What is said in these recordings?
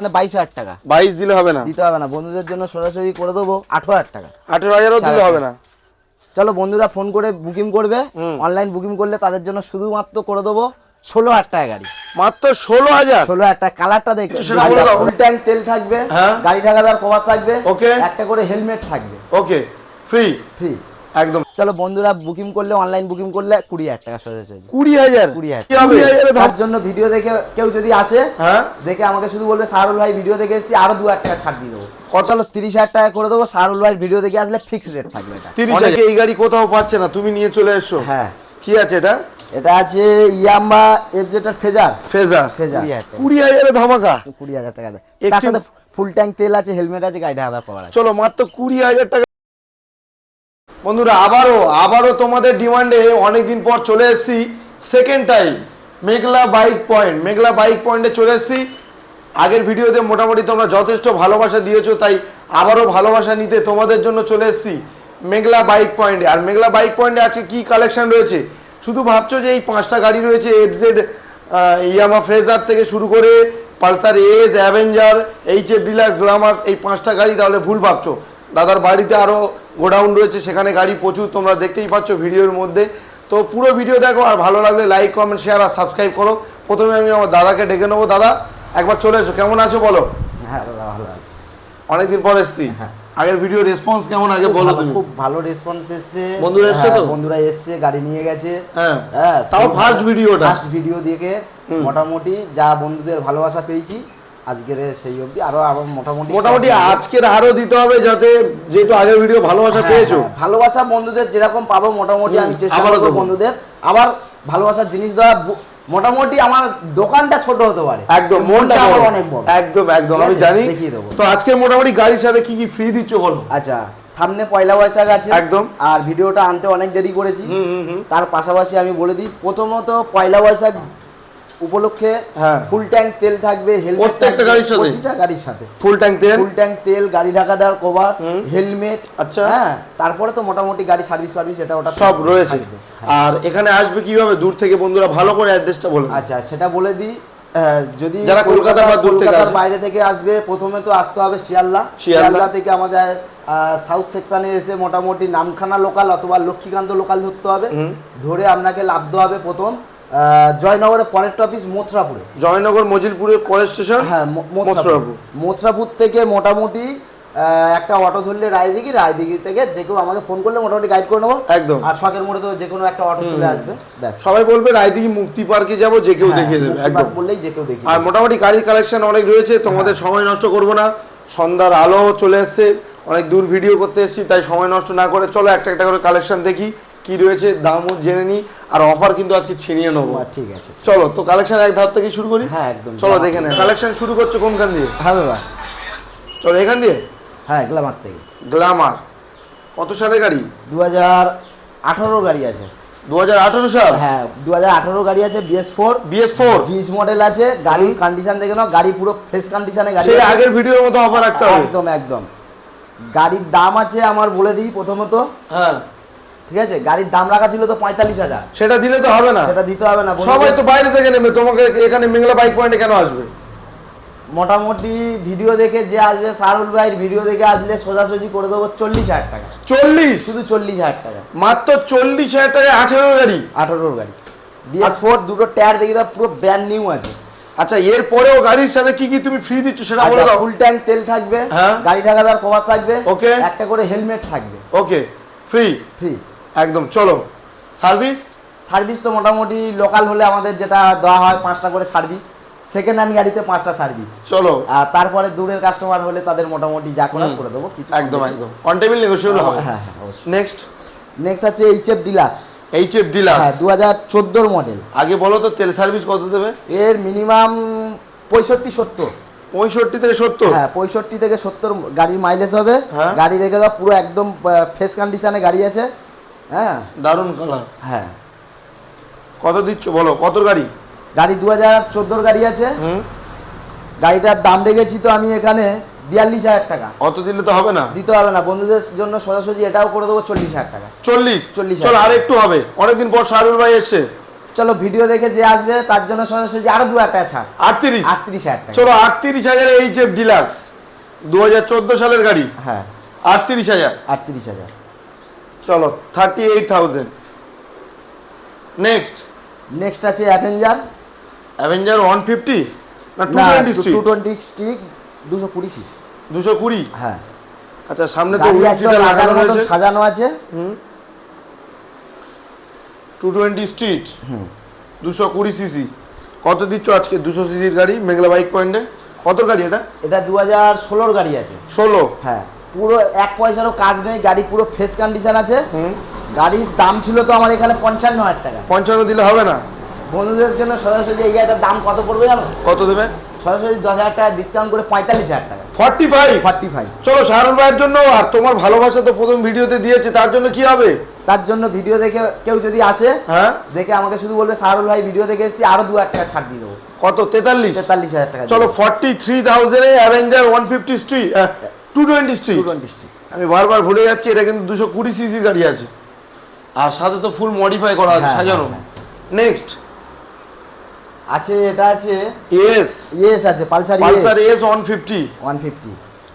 বাইশ হাজার টাকা। বাইশ দিলে হবে না। দিতে হবে না। বন্ধুদের জন্য সরাসরি করে দেবো। আঠারো হাজার টাকা। আঠেরো হাজারও দিলে হবে না। চলো বন্ধুরা ফোন করে বুকিং করবে। অনলাইন বুকিং করলে তাদের জন্য শুধুমাত্র করে দেবো ষোলো হাজার টাকা গাড়ি। মাত্র ষোলো হাজার? ষোলো হাজার টাকা। কালারটা দেখবে। সেটা বলে দাও। ফুল ট্যাঙ্ক তেল থাকবে। হ্যাঁ। গাড়ি ঢাকাদার কভার থাকবে। Okay. একটা করে হেলমেট থাকবে। ওকে ফ্রি ফ্রি একদম। চলো বন্ধুরা বুকিং করলে অনলাইন বুকিং করলে কুড়ি হাজার টাকা কুড়ি হাজার? কুড়ি হাজার? কুড়ি হাজারে তার জন্য ভিডিও দেখে কেউ যদি আসে হ্যাঁ। দেখে আমাকে শুধু বলবে সারুল ভাই ভিডিও দেখে এসেছি আরও দু হাজার টাকা ছাড় দিয়ে দেবো। চলো তিরিশ হাজার টাকা করে দেবো সারুল ভাই ভিডিও দেখে আসলে ফিক্স রেট থাকবে এটা। তিরিশ হাজার? এই গাড়ি কোথাও পাচ্ছে না তুমি নিয়ে চলে এসো। হ্যাঁ। কি আছে এটা? এটা আছে ইয়াম্বা এফ জেটার ফেজার ফেজার ফেজার কুড়ি হাজারে ধামাকা? কুড়ি হাজার টাকা দেয় তার সাথে ফুল ট্যাঙ্ক তেল আছে হেলমেট আছে গাড়ি পাওয়ার আছে। চলো মাত্র কুড়ি হাজার টাকা বন্ধুরা, আবারও আবারও তোমাদের ডিমান্ডে অনেকদিন পর চলে এসেছি second time Meghla bike point Meghla bike পয়েন্টে চলে এসেছি। আগের ভিডিওতে মোটামুটি তোমরা যথেষ্ট ভালোবাসা দিয়েছ, তাই আবারও ভালোবাসা নিতে তোমাদের জন্য চলে এসেছি মেঘলা বাইক পয়েন্টে আর মেঘলা বাইক পয়েন্টে আজকে কি কালেকশন রয়েছে? শুধু ভাবছ যে এই পাঁচটা গাড়ি রয়েছে এফজেড ইয়ামা ফ্রেজার থেকে শুরু করে Pulsar S Avenger H F Deluxe Glamour এই পাঁচটা গাড়ি তাহলে ভুল ভাবছ। দাদার বাড়িতে আরও গোডাউন রয়েছে সেখানে গাড়ি প্রচুর তোমরা দেখতেই পাচ্ছ ভিডিওর মধ্যে। তো পুরো ভিডিও দেখো আর ভালো লাগলে লাইক কমেন্ট শেয়ার আর সাবস্ক্রাইব করো। প্রথমে আমি আমার দাদাকে ডেকে নেব। দাদা একবার চলে এসো কেমন আছো বলো? হ্যাঁ দাদা ভালো আছে। অনেকদিন পর এসছি। হ্যাঁ। আগের ভিডিও রেসপন্স কেমন আগে বলো তুমি? খুব ভালো রেসপন্স এসেছে। বন্ধুরা এসছে হ্যাঁ, তো? বন্ধুরা এসছে গাড়ি নিয়ে গেছে। হ্যাঁ। তাও ফার্স্ট ভিডিওটা ফার্স্ট ভিডিও দেখে মোটামুটি যা বন্ধুদের ভালোবাসা পেয়েছি আজকের সেই অবধি আরও আরও মোটামুটি মোটামুটি আজকের আরও দিতে হবে যাতে যেহেতু আগের ভিডিও ভালোবাসা হ্যাঁ, পেয়েছ। হ্যাঁ, ভালোবাসা বন্ধুদের যেরকম পাবো মোটামুটি আমি চেষ্টা করব বন্ধুদের। আবার ভালোবাসার জিনিস দেওয়া মোটামুটি আমার দোকানটা ছোট হতে পারে। একদম মনটা আমার অনেক বড়। একদম একদম আমি জানি। দেখিয়ে দেবো। তো আজকে মোটামুটি গাড়ির সাথে কি কি ফ্রি দিচ্ছ বলো? আচ্ছা সামনে পয়লা বৈশাখ আছে। একদম। আর ভিডিওটা আনতে অনেক দেরি করেছি। তার পাশাপাশি আমি বলে দিই প্রথমত পয়লা বৈশাখ উপলক্ষে হ্যাঁ। ফুল ট্যাঙ্ক তেল থাকবে হেলমেট প্রত্যেকটা গাড়ির সাথে? প্রতিটা গাড়ির সাথে ফুল ট্যাঙ্ক তেল ফুল ট্যাঙ্ক তেল গাড়ি ঢাকা দেওয়ার কভার হেলমেট আচ্ছা। হ্যাঁ তারপরে তো মোটামুটি গাড়ি সার্ভিস ফার্ভিস এটা ওটা সব রয়েছে আর এখানে আসবে কীভাবে দূর থেকে বন্ধুরা ভালো করে অ্যাড্রেসটা বলে দাও। আচ্ছা সেটা বলে দিই যদি যারা কলকাতা বা দূর থেকে। বাইরে থেকে আসবে প্রথমে তো আসতে হবে শিয়ালদা শিয়ালদা। থেকে আমাদের সাউথ সেকশনে এসে মোটামুটি নামখানা লোকাল অথবা লক্ষ্মীকান্ত লোকাল ধরতে হবে ধরে আপনাকে লাভতে হবে প্রথম জয়নগরের পরের অফিস মথুরাপুরে। জয়নগর মজিলপুরের পরের স্টেশন হ্যাঁ মথুরাপুর। মথুরাপুর। থেকে মোটামুটি একটা অটো ধরলে রায়দিঘি রায়দিঘি থেকে যে কেউ আমাকে ফোন করলে মোটামুটি গাইড করে নেব। একদম। আর শখের মোড়ে তো যে কোনো একটা অটো চলে আসবে ব্যাস। সবাই বলবে রায়দিঘি মুক্তি পার্কে যাব যে কেউ হ্যাঁ, দেখিয়ে দেবে একদম। বললেই যে কেউ দেখিয়ে আর মোটামুটি গাড়ির কালেকশন অনেক রয়েছে তোমাদের সময় নষ্ট করব না। সন্ধ্যার আলো চলে এসছে অনেক দূর ভিডিও করতে এসেছি তাই সময় নষ্ট না করে চলো একটা একটা করে কালেকশন দেখি। কি রয়েছে দামও জেনে নিই আর অফার কিন্তু আজকে ছিনিয়ে নেব। ঠিক আছে। চলো তো কালেকশন এক ধার থেকে শুরু করি? হ্যাঁ একদম। চলো দেখে নে। কালেকশন শুরু করছ কোনখান দিয়ে? হ্যাঁ দাদা চলো এখান দিয়ে? হ্যাঁ গ্লামার থেকে। গ্লামার কত সালে গাড়ি? দু হাজার আঠারো গাড়ি আছে। দু হাজার আঠারো সাল? হ্যাঁ দু হাজার আঠারো গাড়ি আছে বিএস ফোর। BS four? বিশ মডেল আছে গাড়ির কন্ডিশন দেখে নাও গাড়ি পুরো ফ্রেশ কন্ডিশনে গাড়ি সেই আগের ভিডিওর মতো অফার রাখতে হবে? একদম একদম। গাড়ির দাম আছে আমার বলে দিই প্রথমত। হ্যাঁ। ঠিক আছে? গাড়ির দাম রাখা ছিল তো পঁয়তাল্লিশ হাজার। সেটা দিলে তো হবে না। সেটা দিতে হবে না সবাই তো বাইরে থেকে নেবে তোমাকে এখানে মেঘলা বাইক পয়েন্টে কেন আসবে? মোটামুটি ভিডিও দেখে যে আসবে সারুল ভাইয়ের ভিডিও দেখে আসলে সোজাসুজি করে দেবো চল্লিশ হাজার টাকা। চল্লিশ? শুধু চল্লিশ হাজার টাকা। মাত্র চল্লিশ হাজার টাকায় আঠেরো গাড়ি? আঠারোর গাড়ি। বিএস ফোর দুটো টায়ার দেখি দাও পুরো ব্র্যান্ড নিউ আছে। আচ্ছা এর পরেও গাড়ির সাথে কি কি তুমি ফ্রি দিচ্ছ সেটা বলে দাও। ফুল ট্যাঙ্ক তেল থাকবে হ্যাঁ। গাড়ি ঢাকাদার কভার থাকবে Okay. একটা করে হেলমেট থাকবে। ওকে ফ্রি ফ্রি একদম চলো। সার্ভিস? সার্ভিস তো মোটামুটি লোকাল হলে আমাদের যেটা দেওয়া হয় পাঁচটা করে সার্ভিস সেকেন্ড হ্যান্ড গাড়িতে পাঁচটা সার্ভিস। চলো। আর তারপরে দূরের কাস্টমার হলে তাদের মোটামুটি যা করার করে দেবো কিছু একদম একদম। অন টেবিল নেগোসিয়েবল হবে। হ্যাঁ হ্যাঁ নেক্সট নেক্সট আছে H F Deluxe H F হ্যাঁ ডিলাক্স দু হাজার চোদ্দোর মডেল আগে বলো তো তেল সার্ভিস কত দেবে? এর মিনিমাম পঁয়ষট্টি সত্তর। পঁয়ষট্টি থেকে সত্তর? হ্যাঁ পঁয়ষট্টি থেকে সত্তর গাড়ির মাইলেজ হবে। হ্যাঁ। গাড়ি দেখে দাও পুরো একদম ফ্রেশ কন্ডিশনে গাড়ি আছে। হ্যাঁ। দারুণ কালার হ্যাঁ। কত দিচ্ছ বলো? কত গাড়ি? গাড়ি দু হাজার চোদ্দোর গাড়ি আছে। গাড়িটার দাম রেখেছি তো আমি এখানে বিয়াল্লিশ হাজার টাকা। অত দিলে তো হবে না। দিতে হবে না। বন্ধুদের জন্য সোজাসুজি এটাও করে দেবো চল্লিশ হাজার টাকা। চল্লিশ? 40,000 চলো আর একটু হবে। অনেকদিন পর শাহরুল ভাই এসছে। চলো ভিডিও দেখে যে আসবে তার জন্য সরাসরি আরও দু হাজার টাকা ছাড়। আটত্রিশ? আটত্রিশ হাজার টাকা। চলো আটত্রিশ হাজার এইচ এফ ডিলাক্স দু হাজার চোদ্দ সালের গাড়ি। হ্যাঁ। আটত্রিশ হাজার। আটত্রিশ হাজার। চলো thirty eight thousand next next আছে অ্যাভেঞ্জার অ্যাভেঞ্জার ওয়ান ফিফটি না two twenty two twenty street দুশো কুড়ি সিস। দুশো কুড়ি? হ্যাঁ। আচ্ছা সামনে তো লাগানো রয়েছে। সাজানো আছে। টু টোয়েন্টি স্ট্রিট দুশো কুড়ি সিসি। কত দিচ্ছ আজকে? দুশো সিসির গাড়ি মেঘলা বাইক পয়েন্টে কত গাড়ি এটা? এটা দু হাজার ষোলোর গাড়ি আছে। ষোলো? হ্যাঁ। পুরো এক পয়সারও কাজ নেই গাড়ি পুরো ফ্রেশ কন্ডিশন আছে। গাড়ির দাম ছিল তো আমার এখানে পঞ্চান্ন হাজার টাকা। পঞ্চান্ন দিলে হবে না? বন্ধুদের জন্য সরাসরি এই গাড়িটার দাম কত পড়বে জানো? কত দেবে? সরাসরি দশ হাজার টাকা ডিসকাউন্ট করে পঁয়তাল্লিশ হাজার টাকা। ফর্টি ফাইভ ফর্টি ফাইভ চলো শাহরুখ ভাইয়ের জন্য আর তোমার ভালোবাসা তো প্রথম ভিডিওতে দিয়েছে তার জন্য কি হবে? তার জন্য ভিডিও দেখে কেউ যদি আসে হ্যাঁ? দেখে আমাকে শুধু বলবে সারুল ভাই ভিডিও দেখে এসেছি আরও দু হাজার টাকা ছাড় দিয়ে দেবো। কত? তেতাল্লিশ? তেতাল্লিশ হাজার টাকা চলো forty three থাউজেন্ডে Avenger one fifty street two twenty street আমি বারবার ভুলে যাচ্ছি এটা কিন্তু দুশো কুড়ি সিসির গাড়ি আছে। আর সাথে তো ফুল মডিফাই করা আছে হ্যাঁ, সাজানো। হ্যাঁ, নেক্সট আছে এটা আছে? এস ইয়েস আছে Pulsar Pulsar S one fifty one fifty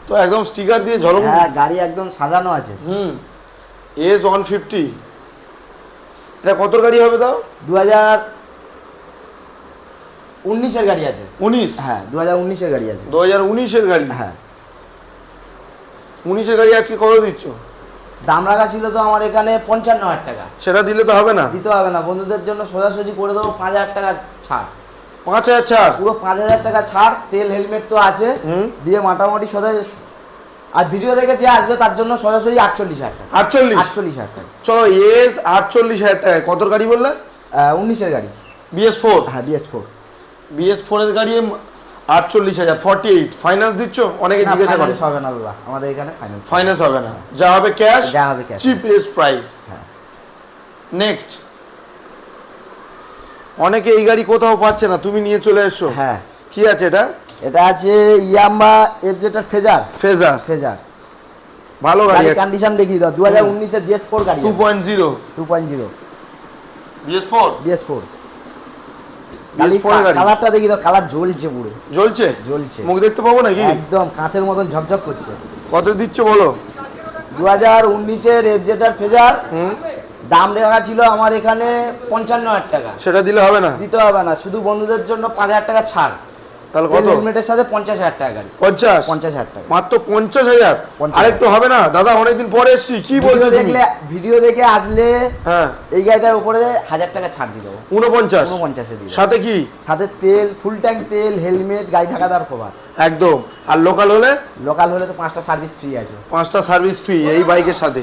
তো একদম স্টিকার দিয়ে ঝলক হ্যাঁ গাড়ি একদম সাজানো আছে। হুম। এস ওয়ান ফিফটি এটা কত গাড়ি হবে তাও? দু হাজার উনিশের গাড়ি আছে। উনিশ। হ্যাঁ দু হাজার উনিশের গাড়ি আছে। দু হাজার উনিশের গাড়ি। হ্যাঁ। উনিশের গাড়ি আজকে কত দিচ্ছ? দাম রাখা ছিল তো আমার এখানে পঞ্চান্ন হাজার টাকা। সেটা দিলে তো হবে না। দিতে হবে না। বন্ধুদের জন্য সোজাসুজি করে দেবো পাঁচ হাজার টাকা ছাড়। পাঁচ হাজার ছাড়? পুরো পাঁচ হাজার টাকা ছাড় তেল হেলমেট তো আছে। দিয়ে মোটামুটি সোজা আর ভিডিও দেখে যে আসবে তার জন্য সোজাসুজি আটচল্লিশ হাজার টাকা। আটচল্লিশ? আটচল্লিশ হাজার টাকা। চলো এস আটচল্লিশ হাজার টাকায় কত গাড়ি বললে? উনিশের গাড়ি। BS four? হ্যাঁ বিএস ফোর। বিএস ফোরের গাড়ি আটচল্লিশ হাজার ফর্টি এইট ফাইন্যান্স দিচ্ছ? অনেকে জিজ্ঞাসা করে। হবে না দাদা আমাদের এখানে ফাইন্যান্স ফাইন্যান্স হবে না। যা হবে ক্যাশ যা হবে cash। চিপেস্ট প্রাইস হ্যাঁ। নেক্সট অনেকে এই গাড়ি কোথাও পাচ্ছে না তুমি নিয়ে চলে এসছো হ্যাঁ। কি আছে এটা? এটা আছে ইয়াম্বা এর যেটা ফেজার। ফেজার। ফেজার। ভালো গাড়ি কন্ডিশন দেখিয়ে দাও দু হাজার উনিশের বিএস ফোর গাড়ি two point zero two point zero BS four BS four BS4 এর গাড়ি। কালারটা দেখি তো কালার জ্বলছে পুরো। জ্বলছে? জ্বলছে। মুখ দেখতে পাবো নাকি? একদম কাঁচের মতন ঝকঝক করছে। কত দিচ্ছ বলো? দু হাজার উনিশের এফজেটার ফেজার দাম রেখা ছিল আমার এখানে পঞ্চান্ন হাজার টাকা। সেটা দিলে হবে না? দিতে হবে না শুধু বন্ধুদের জন্য পাঁচ হাজার টাকা ছাড়। তাহলে কত? হেলমেটের সাথে পঞ্চাশ হাজার টাকা গাড়ি। পঞ্চাশ? পঞ্চাশ হাজার টাকা। মাত্র পঞ্চাশ হাজার? আরেকটু হবে না? দাদা অনেকদিন পরে এসছি। কি বলছো দেখলে ভিডিও দেখে আসলে হ্যাঁ। এই গাড়িটার উপরে হাজার টাকা ছাড় দিয়ে দেবো। উনপঞ্চাশ উনপঞ্চাশে দিয়ে দেবো। সাথে কি? সাথে তেল ফুল ট্যাঙ্ক তেল হেলমেট গাড়ি ঢাকা দেওয়ার কভার একদম। আর লোকাল হলে? লোকাল হলে তো পাঁচটা সার্ভিস ফ্রি আছে। পাঁচটা সার্ভিস ফ্রি এই বাইকের সাথে।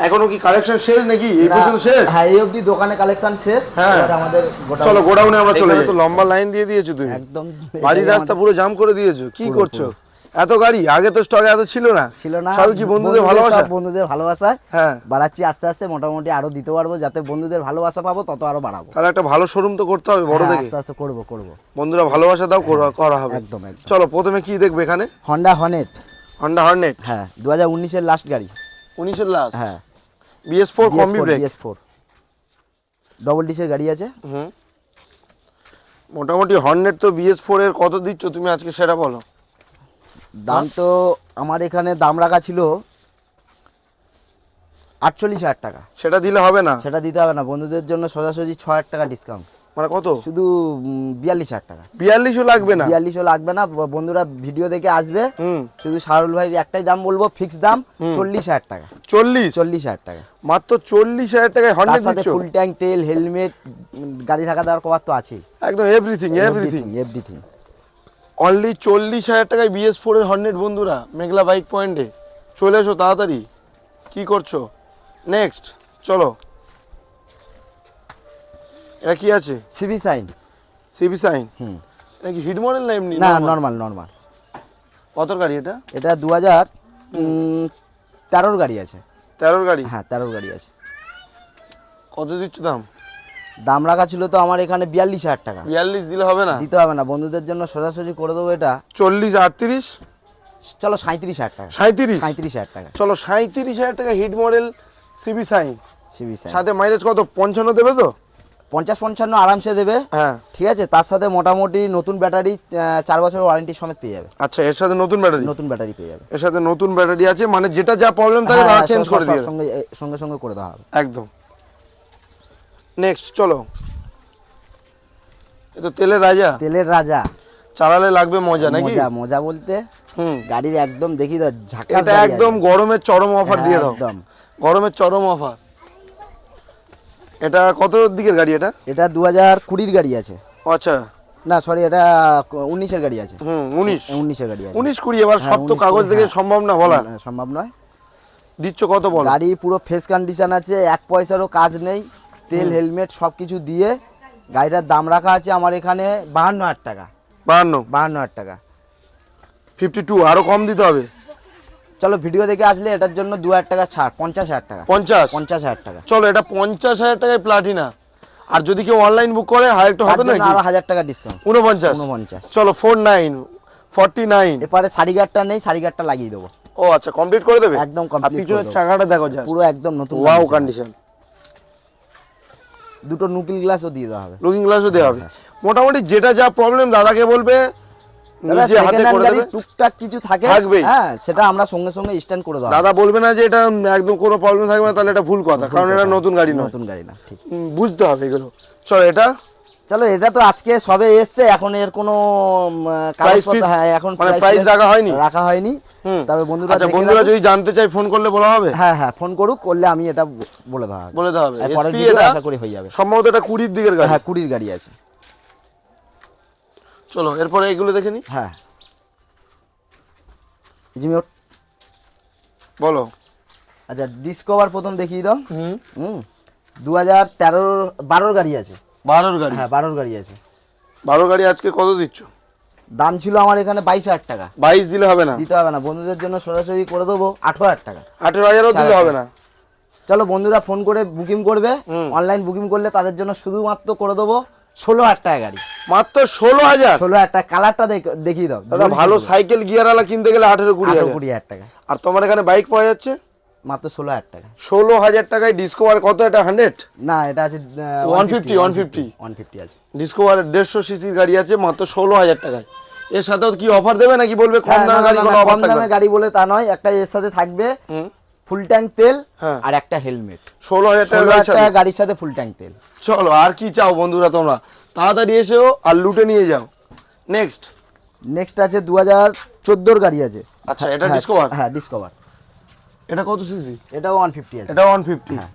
এখনও কি কালেকশন শেষ নাকি? এই পর্যন্ত শেষ? হ্যাঁ এই অবধি দোকানে কালেকশন শেষ। হ্যাঁ। আমাদের চলো গোডাউনে আমরা চলে যাই। তো লম্বা লাইন দিয়ে দিয়েছ তুমি। একদম। বাড়ির রাস্তা পুরো জাম করে দিয়েছ। কি করছ? এত গাড়ি? আগে তো স্টকে এত ছিল না। ছিল না। সব কি বন্ধুদের ভালোবাসা? বন্ধুদের ভালোবাসায় হ্যাঁ। বাড়াচ্ছি আস্তে আস্তে মোটামুটি আরও দিতে পারব যাতে বন্ধুদের ভালোবাসা পাবো তত আরও বাড়াবো। তাহলে একটা ভালো শোরুম তো করতে হবে বড় হ্যাঁ, দেখে। আস্তে আস্তে করব করব। বন্ধুরা ভালোবাসা দাও করা- করা হবে। একদম একদম। চলো প্রথমে কি দেখবে এখানে? হন্ডা হনেট হন্ডা হর্নেট হ্যাঁ দু হাজার উনিশের লাস্ট গাড়ি। উনিশের লাস্ট হ্যাঁ। BS four combi brake BS four double ডিসের গাড়ি আছে? হুম। মোটামুটি হর্নেট তো বিএস ফোর এর কত দিচ্ছ তুমি আজকে সেটা বলো। দাম তো আমার এখানে দাম রাখা ছিল আটচল্লিশ হাজার টাকা। সেটা দিলে হবে না। সেটা দিতে হবে না। বন্ধুদের জন্য সোজাসুজি ছ হাজার টাকা ডিসকাউন্ট মানে কত? শুধু বিয়াল্লিশ হাজার টাকা। বিয়াল্লিশও লাগবে না? বিয়াল্লিশও লাগবে না। বন্ধুরা ভিডিও দেখে আসবে। হুম। শুধু শাহরুল ভাইয়ের একটাই দাম বলব ফিক্স দাম চল্লিশ হাজার টাকা। চল্লিশ? চল্লিশ হাজার টাকা। মাত্র চল্লিশ হাজার টাকায় তার সাথে ফুল ট্যাঙ্ক তেল হেলমেট গাড়ি ঢাকা দেওয়ার কভার তো আছেই। একদম এভরিথিং এভরিথিং এভরিথিং অনলি চল্লিশ হাজার টাকায় বিএস ফোর এর হর্নেট বন্ধুরা মেঘলা বাইক পয়েন্টে চলে এসো তাড়াতাড়ি। কি করছ? নেক্সট চলো। এটা কি আছে? CB Shine. CB Shine? হুম। এটা কি হিট মডেল না এমনি না? নর্মাল নর্মাল কত গাড়ি এটা? এটা দু হাজার তেরোর গাড়ি আছে। তেরোর গাড়ি? হ্যাঁ তেরোর গাড়ি আছে। কত দিচ্ছ দাম? দাম রাখা ছিল তো আমার এখানে বিয়াল্লিশ হাজার টাকা। বিয়াল্লিশ দিলে হবে না? দিতে হবে না বন্ধুদের জন্য সোজাসুজি করে দেবো এটা। চল্লিশ আটত্রিশ? চলো সাঁত্রিশ হাজার টাকা। সাঁত্রিশ সাঁত্রিশ হাজার টাকা। চলো সাঁত্রিশ হাজার টাকা hit model CB Shine. CB Shine. সাথে মাইলেজ কত? পঞ্চান্ন দেবে তো? পঞ্চাশ পঞ্চান্ন আরামসে দেবে। হ্যাঁ। ঠিক আছে? তার সাথে মোটামুটি নতুন ব্যাটারি চার বছর ওয়ারেন্টি সমেত পেয়ে যাবে। আচ্ছা এর সাথে নতুন ব্যাটারি? নতুন ব্যাটারি পেয়ে যাবে। এর সাথে নতুন ব্যাটারি আছে মানে যেটা যা প্রবলেম থাকে হ্যাঁ, তারা হ্যাঁ, চেঞ্জ করে দিয়ে সঙ্গে সঙ্গে সঙ্গে করে দেওয়া হবে। একদম। নেক্সট চলো। এ তো তেলের রাজা। তেলের রাজা। চালালে লাগবে মজা নাকি? মজা মজা বলতে। হুম। গাড়ির একদম দেখি তো ঝাঁকা এটা একদম গরমের চরম অফার দিয়ে দাও। একদম। গরমের চরম অফার এটা কত দিকের গাড়ি এটা? এটা দু হাজার কুড়ির গাড়ি আছে। আচ্ছা। না সরি এটা উনিশের গাড়ি আছে। হুম উনিশ। উনিশের গাড়ি আছে। উনিশ কুড়ি এবার হ্যাঁ, সব তো কাগজ দেখে হ্যাঁ। সম্ভব না বলা সম্ভব নয়। দিচ্ছ কত বল? গাড়ি পুরো ফ্রেশ কন্ডিশন আছে এক পয়সারও কাজ নেই তেল হেলমেট সব কিছু দিয়ে। গাড়িটার দাম রাখা আছে আমার এখানে বাহান্ন হাজার টাকা। বাহান্ন। বাহান্ন হাজার টাকা। ফিফটি টু আরও কম দিতে হবে। চলো ভিডিও দেখে আসলে এটার জন্য দু হাজার টাকা ছাড় পঞ্চাশ হাজার টাকা। পঞ্চাশ? পঞ্চাশ হাজার টাকা। চলো এটা পঞ্চাশ হাজার টাকায় প্লাটিনা আর যদি কেউ অনলাইন বুক করে আর একটু হবে নাকি আরও হাজার টাকা ডিসকাউন্ট উনপঞ্চাশ উনপঞ্চাশ চলো ফোর নাইন ফর্টি নাইন এরপরে সাড়ি গার্ডটা নেই সাড়ি গার্ডটা লাগিয়ে দেবো। ও আচ্ছা কমপ্লিট করে দেবে? একদম complete পিছনের চাকাটা দেখো যা পুরো একদম নতুন ওয়াও কন্ডিশন দুটো নুকিল গ্লাসও দিয়ে দেওয়া হবে। লুকিং গ্লাসও দেওয়া হবে। মোটামুটি যেটা যা প্রবলেম দাদাকে বলবে। টুকটাক কিছু থাকে। হ্যাঁ সেটা আমরা সঙ্গে সঙ্গে স্ট্যান্ড করে দেওয়া দাদা বলবে না যে এটা একদম কোনো প্রবলেম থাকবে না তাহলে এটা ভুল কথা কারণ এটা নতুন গাড়ি নয়। নতুন গাড়ি না বুঝতে হবে এগুলো। চলো এটা? চলো এটা তো আজকে সবে এসছে এখন এর কোনো উম, Price হ্যাঁ এখন মানে price price রাখা হয়নি? রাখা হয়নি। তবে বন্ধুরা আচ্ছা বন্ধুরা যদি জানতে চাই ফোন করলে বলা হবে? হ্যাঁ হ্যাঁ ফোন করুক করলে আমি এটা বলে দেওয়া হবে। বলে দেওয়া আশা করি হয়ে যাবে। সম্ভবত এটা কুড়ির দিকের গাড়ি। হ্যাঁ কুড়ির গাড়ি আছে। চলো এরপরে এগুলো দেখে নি। হ্যাঁ। বলো। আচ্ছা ডিসকভার প্রথম দেখিয়ে দাও। হুম। হুম। দু হাজার তেরোর বারোর গাড়ি আছে। বারোর গাড়ি? হ্যাঁ বারোর গাড়ি আছে। বারো গাড়ি আজকে কত দিচ্ছ? দাম ছিল আমার এখানে বাইশ হাজার টাকা। বাইশ দিলে হবে না? দিতে হবে না। বন্ধুদের জন্য সরাসরি করে দেবো আঠেরো হাজার টাকা। আঠেরো হাজারও দিলে হবে না? চলো বন্ধুরা ফোন করে বুকিং করবে। অনলাইন বুকিং করলে তাদের জন্য শুধুমাত্র করে দেবো ষোলো হাজার টাকা গাড়ি। মাত্র ষোলো হাজার? ষোলো হাজার টাকা। কালারটা দেখিয়ে দাও। দাদা ভালো সাইকেল গিয়ারওয়ালা কিনতে গেলে আঠেরো কুড়ি হাজার। কুড়ি হাজার টাকা। আর তোমার এখানে বাইক পাওয়া যাচ্ছে? মাত্র ষোলো হাজার টাকা। ষোলো হাজার টাকায় ডিসকোভার কত? এটা হান্ড্রেড না এটা আছে 150, 150 ওয়ান ফিফটি ওয়ান ফিফটি আছে। ডিসকোভারের দেড়শো সিসির গাড়ি আছে মাত্র ষোলো হাজার টাকায়। এর সাথেও কি অফার দেবে নাকি বলবে? কম দামে গাড়ি কোনো অফার থাকবে গাড়ি বলে তা নয় একটা এর সাথে থাকবে। ফুল ট্যাঙ্ক তেল হ্যাঁ। আর একটা হেলমেট। ষোলো হাজার টাকা গাড়ির সাথে ফুল ট্যাঙ্ক তেল। চলো আর কি চাও বন্ধুরা তোমরা? তাড়াতাড়ি এসেও আর লুটে নিয়ে যাও। নেক্সট নেক্সট আছে দু হাজার চোদ্দোর গাড়ি আছে। আচ্ছা এটা হ্যাঁ, ডিসকভার হ্যাঁ ডিসকভার এটা কত সিসি এটা ওয়ান ফিফটি আছে। এটা ওয়ান ফিফটি হ্যাঁ।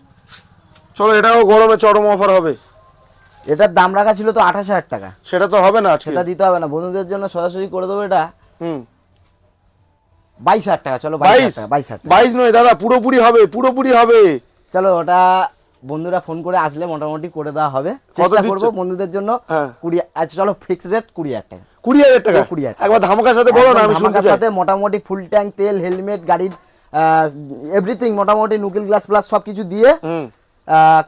চলো এটাও গরমে চরম অফার হবে। এটার দাম রাখা ছিল তো আঠাশ হাজার টাকা। সেটা তো হবে না সেটা দিতে হবে না। বন্ধুদের জন্য সরাসরি করে দেবো এটা। হুম। বাইশ হাজার টাকা চলো বাইশ বাইশ? বাইশ নয় দাদা পুরোপুরি হবে পুরোপুরি হবে। চলো ওটা বন্ধুরা ফোন করে আসলে মোটামুটি করে দেওয়া হবে। চেষ্টা করব বন্ধুদের জন্য হ্যাঁ। কুড়ি আচ্ছা চলো রেট কুড়ি হাজার টাকা। কুড়ি হাজার টাকা? কুড়ি হাজার একবার ধামাকার সাথে বলো না ধামাকার সাথে মোটামুটি ফুল ট্যাঙ্ক তেল হেলমেট গাড়ির এভরিথিং মোটামুটি নুকিল গ্লাস প্লাস সব কিছু দিয়ে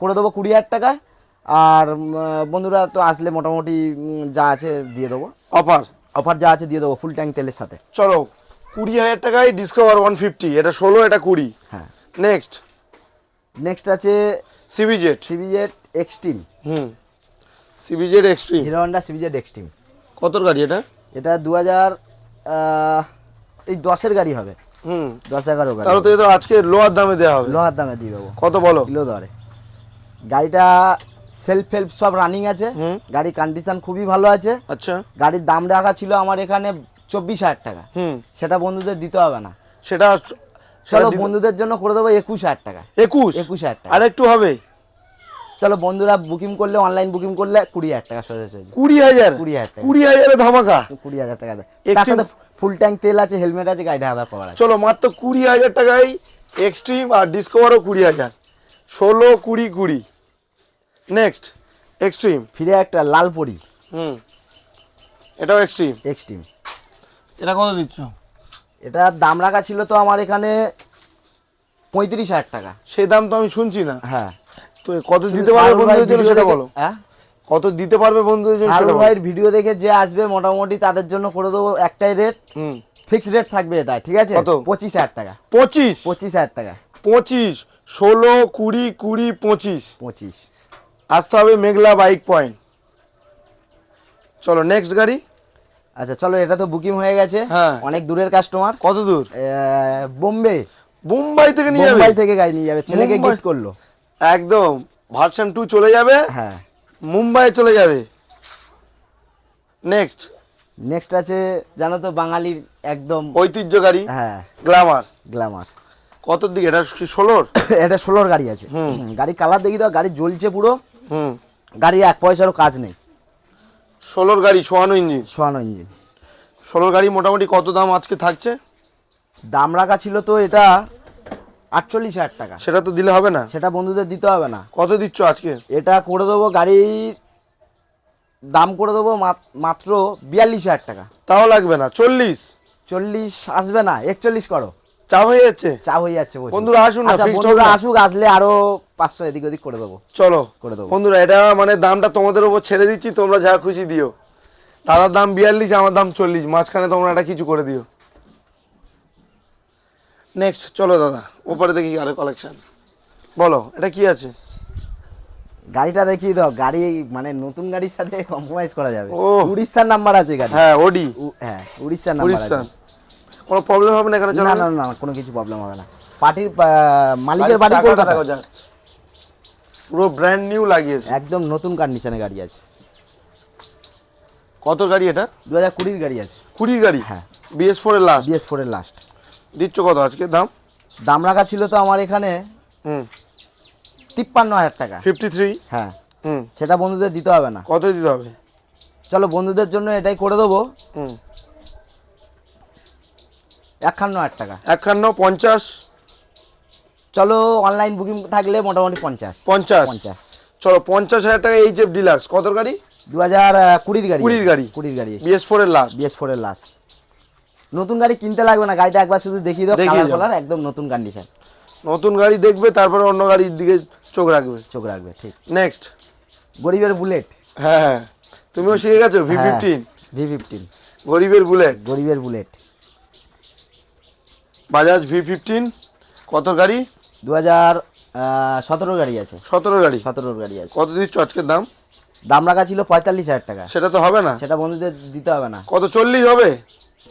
করে দেবো কুড়ি হাজার টাকায়। আর বন্ধুরা তো আসলে মোটামুটি যা আছে দিয়ে দেবো। অফার অফার যা আছে দিয়ে দেবো ফুল ট্যাঙ্ক তেলের সাথে। চলো। কুড়ি হাজার টাকায় ডিসকভার ওয়ান ফিফটি এটা ষোলো এটা কুড়ি। হ্যাঁ। নেক্সট নেক্সট আছে সিবিজেড সিবিজেড এক্সট্রিম হুম। CBZ extreme Hero Honda CBZ extreme কতর গাড়ি এটা? এটা দু হাজার এই দশের গাড়ি হবে। হুম। দশ এগারো গাড়ি তাহলে তো এটা আজকে লোয়ার দামে দেওয়া হবে। লোহার দামে দিয়ে দেবো। কত বলো? কিলো দরে। গাড়িটা সেলফ হেল্প সব রানিং আছে। গাড়ির কন্ডিশন খুবই ভালো আছে। আচ্ছা। গাড়ির দাম রাখা ছিল আমার এখানে চব্বিশ হাজার টাকা। হুম। সেটা বন্ধুদের দিতে হবে না। সেটা চলো বন্ধুদের জন্য করে দেবো একুশ হাজার টাকা। একুশ? একুশ হাজার টাকা। আর একটু হবে। চলো বন্ধুরা বুকিং করলে অনলাইন বুকিং করলে কুড়ি হাজার টাকা সোজাসুজি কুড়ি হাজার? কুড়ি হাজার টাকা। কুড়ি হাজারে ধামাকা? কুড়ি হাজার টাকা। তার সাথে ফুল ট্যাঙ্ক তেল আছে হেলমেট আছে আধা কভার আছে। চলো মাত্র কুড়ি হাজার টাকায় এক্সট্রিম আর ডিসকভারও কুড়ি হাজার। ষোলো কুড়ি কুড়ি। নেক্সট এক্সট্রিম ফিরে একটা লাল পরি। হুম। এটাও এক্সট্রিম এক্সট্রিম এটা কত দিচ্ছ? এটা দাম রাখা ছিল তো আমার এখানে পঁয়ত্রিশ হাজার টাকা। সে দাম তো আমি শুনছি না। হ্যাঁ। তো কত দিতে পারবে বন্ধুদের জন্য সেটা বলো। হ্যাঁ? কত দিতে পারবে বন্ধুদের জন্য সেটা ভাইয়ের ভিডিও দেখে যে আসবে মোটামুটি তাদের জন্য করে দেবো একটাই রেট হুম। ফিক্সড রেট থাকবে এটা ঠিক আছে? কত? পঁচিশ হাজার টাকা। পঁচিশ? পঁচিশ হাজার টাকা। পঁচিশ ষোলো কুড়ি কুড়ি পঁচিশ। পঁচিশ। আসতে হবে মেঘলা বাইক পয়েন্ট চলো নেক্সট গাড়ি। আচ্ছা চলো এটা তো বুকিং হয়ে গেছে। হ্যাঁ। অনেক দূরের কাস্টমার কত দূর? বোম্বে। বোম্বাই থেকে নিয়ে যাবে? থেকে গাড়ি নিয়ে যাবে ছেলেকে? গিফট করল। একদম। ভার্সন টু চলে যাবে। হ্যাঁ। মুম্বাই চলে যাবে। নেক্সট নেক্সট আছে জানো তো বাঙালির একদম ঐতিহ্য গাড়ি। হ্যাঁ। গ্লামার গ্ল্যামার কতর দিকে? এটা ষোলোর? এটা ষোলোর গাড়ি আছে। গাড়ি কালার দেখি তো গাড়ি জ্বলছে পুরো। হুম। গাড়ির এক পয়সারও কাজ নেই। ষোলোর গাড়ি সোয়ানো ইঞ্জিন। সোয়ানো ইঞ্জিন। ষোলোর গাড়ি মোটামুটি কত দাম আজকে থাকছে? দাম রাখা ছিল তো এটা আটচল্লিশ হাজার টাকা। সেটা তো দিলে হবে না। সেটা বন্ধুদের দিতে হবে না। কত দিচ্ছ আজকে? এটা করে দেবো গাড়ির দাম করে দেবো মাত- মাত্র বিয়াল্লিশ হাজার টাকা। তাও লাগবে না চল্লিশ। চল্লিশ আসবে না একচল্লিশ করো। চা হয়ে যাচ্ছে? চা হয়ে যাচ্ছে বন্ধুরা আসুন আচ্ছা, বন্ধুরা আসুক আসলে আরও পাঁচশো এদিক ওদিক করে দেবো। চলো করে দেবো। বন্ধুরা এটা মানে দামটা তোমাদের উপর ছেড়ে দিচ্ছি তোমরা যা খুশি দিও। দাদার দাম বিয়াল্লিশ আমার দাম চল্লিশ মাঝখানে তোমরা একটা কিছু করে দিও। নেক্সট চলো দাদা ওপরে দেখি আরও কালেকশন বলো এটা কি আছে? গাড়িটা দেখিয়ে দাও গাড়ি মানে নতুন গাড়ির সাথে কম্প্রোমাইজ করা যাবে। ও। উড়িষ্যার নাম্বার আছে গাড়ি হ্যাঁ ওডি হ্যাঁ উড়িষ্যার নাম্বার আছে। কোনো প্রবলেম হবে না এখানে না না না কোনো কিছু প্রবলেম হবে না। পার্টির মালিকের বাড়ি কলকাতা। জাস্ট পুরো ব্র্যান্ড নিউ লাগিয়েছে। একদম নতুন কন্ডিশনে গাড়ি আছে। কত গাড়ি এটা? দু হাজার কুড়ির গাড়ি আছে। কুড়ির গাড়ি? হ্যাঁ। বিএস ফোর এর লাস্ট বিএস ফোরের লাস্ট দিচ্ছ কত আজকে? দাম? দাম রাখা ছিল তো আমার এখানে হুম। তিপ্পান্ন হাজার টাকা। ফিফটি থ্রি হ্যাঁ। হুম। সেটা বন্ধুদের দিতে হবে না। কত দিতে হবে? চলো বন্ধুদের জন্য এটাই করে দেবো। হুম। একান্ন হাজার টাকা। একান্ন পঞ্চাশ? চলো অনলাইন বুকিং থাকলে মোটামুটি পঞ্চাশ। পঞ্চাশ? পঞ্চাশ। চলো পঞ্চাশ হাজার টাকা এইচ এফ ডিলাক্স কত গাড়ি? দু হাজার কুড়ির গাড়ি। কুড়ির গাড়ি। কুড়ির গাড়ি। বিএস ফোর এর লাস্ট বিএস ফোরের লাস্ট নতুন গাড়ি কিনতে লাগবে না গাড়িটা একবার শুধু দেখিয়ে দাও দেখিয়ে কালার কালার একদম নতুন কন্ডিশন নতুন গাড়ি দেখবে তারপরে অন্য গাড়ির দিকে চোখ রাখবে। চোখ রাখবে ঠিক। নেক্সট গরিবের বুলেট। হ্যাঁ হ্যাঁ। তুমিও শিখে গেছো ভি ফিফটিন ভি ফিফটিন গরিবের বুলেট। গরিবের বুলেট। বাজাজ ভি ফিফটিন কত গাড়ি? দু হাজার সতেরো গাড়ি আছে। সতেরো গাড়ি? সতেরোর গাড়ি আছে। কত দিচ্ছ আজকের দাম? দাম রাখা ছিল পঁয়তাল্লিশ হাজার টাকা। সেটা তো হবে না। সেটা বন্ধুদের দিতে হবে না। কত চল্লিশ হবে?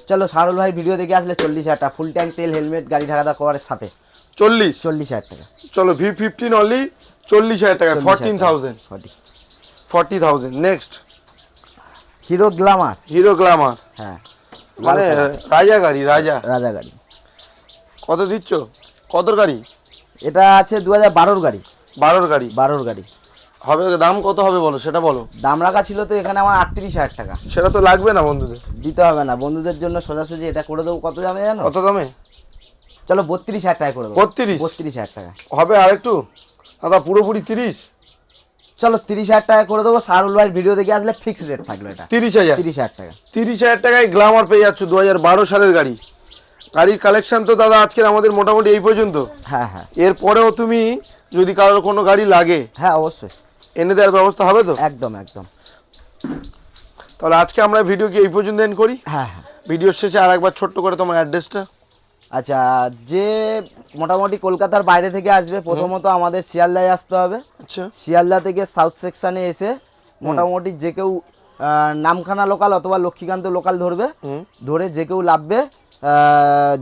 চলো সারুল ভাই ভিডিও দেখে আসলে চল্লিশ হাজার টাকা। ফুল ট্যাঙ্ক তেল হেলমেট গাড়ি ঢাকা করার সাথে। চল্লিশ? চল্লিশ হাজার টাকা। চলো ভি ফিফটিন অনলি চল্লিশ হাজার টাকা fourteen thousand forty forty thousand next Hero Glamour Hero Glamour হ্যাঁ। মানে রাজা গাড়ি রাজা। রাজা গাড়ি। কত দিচ্ছ? কত গাড়ি? এটা আছে দু হাজার বারোর গাড়ি। বারোর গাড়ি? বারোর গাড়ি। হবে দাম কত হবে বলো সেটা বলো। দাম রাখা ছিল তো এখানে আমার আটত্রিশ হাজার টাকা। সেটা তো লাগবে না বন্ধুদের। দিতে হবে না বন্ধুদের জন্য সোজাসুজি এটা করে দেবো কত দামে জানো? কত দামে? চলো বত্রিশ হাজার টাকা করে দেবো। 32? বত্রিশ হাজার টাকা হবে আর একটু দাদা পুরোপুরি তিরিশ? চলো তিরিশ হাজার টাকা করে দেবো সারুল ভাইয়ের ভিডিও দেখে আসলে ফিক্স রেট থাকল এটা। তিরিশ হাজার? তিরিশ হাজার টাকা। তিরিশ হাজার টাকায় গ্লামার পেয়ে যাচ্ছ দু হাজার বারো সালের গাড়ি। গাড়ির কালেকশন তো দাদা আজকের আমাদের মোটামুটি এই পর্যন্ত। হ্যাঁ হ্যাঁ। এরপরেও তুমি যদি কারোর কোনো গাড়ি লাগে হ্যাঁ অবশ্যই। এনে দেওয়ার ব্যবস্থা হবে তো? একদম একদম। তাহলে আজকে আমরা ভিডিও কি এই পর্যন্ত এন্ড করি? হ্যাঁ হ্যাঁ। ভিডিওর শেষে আর একবার ছোট্ট করে তোমার অ্যাড্রেসটা আচ্ছা যে মোটামুটি কলকাতার বাইরে থেকে আসবে প্রথমত আমাদের শিয়ালদায় আসতে হবে। আচ্ছা। শিয়ালদা থেকে সাউথ সেকশনে এসে মোটামুটি যে কেউ নামখানা লোকাল অথবা লক্ষ্মীকান্ত লোকাল ধরবে। ধরে যে কেউ লাভবে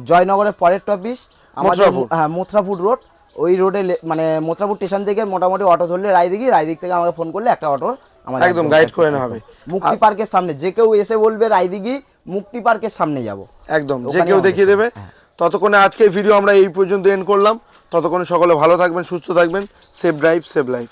জয়নগরের পরের অফিস আমাদের হ্যাঁ মথুরাপুর রোড। ওই রোডে মানে মথুরাপুর স্টেশন থেকে মোটামুটি অটো ধরলে রায়দিঘি রায়দিক থেকে আমাকে ফোন করলে একটা অটো আমাদের একদম গাইড করে নেওয়া হবে। মুক্তি পার্কের সামনে যে কেউ এসে বলবে রায়দিঘি মুক্তি পার্কের সামনে যাব। একদম যে কেউ দেখিয়ে দেবে। ততক্ষণে আজকে ভিডিও আমরা এই পর্যন্ত এন্ড করলাম। ততক্ষণে সকলে ভালো থাকবেন সুস্থ থাকবেন। Safe drive save life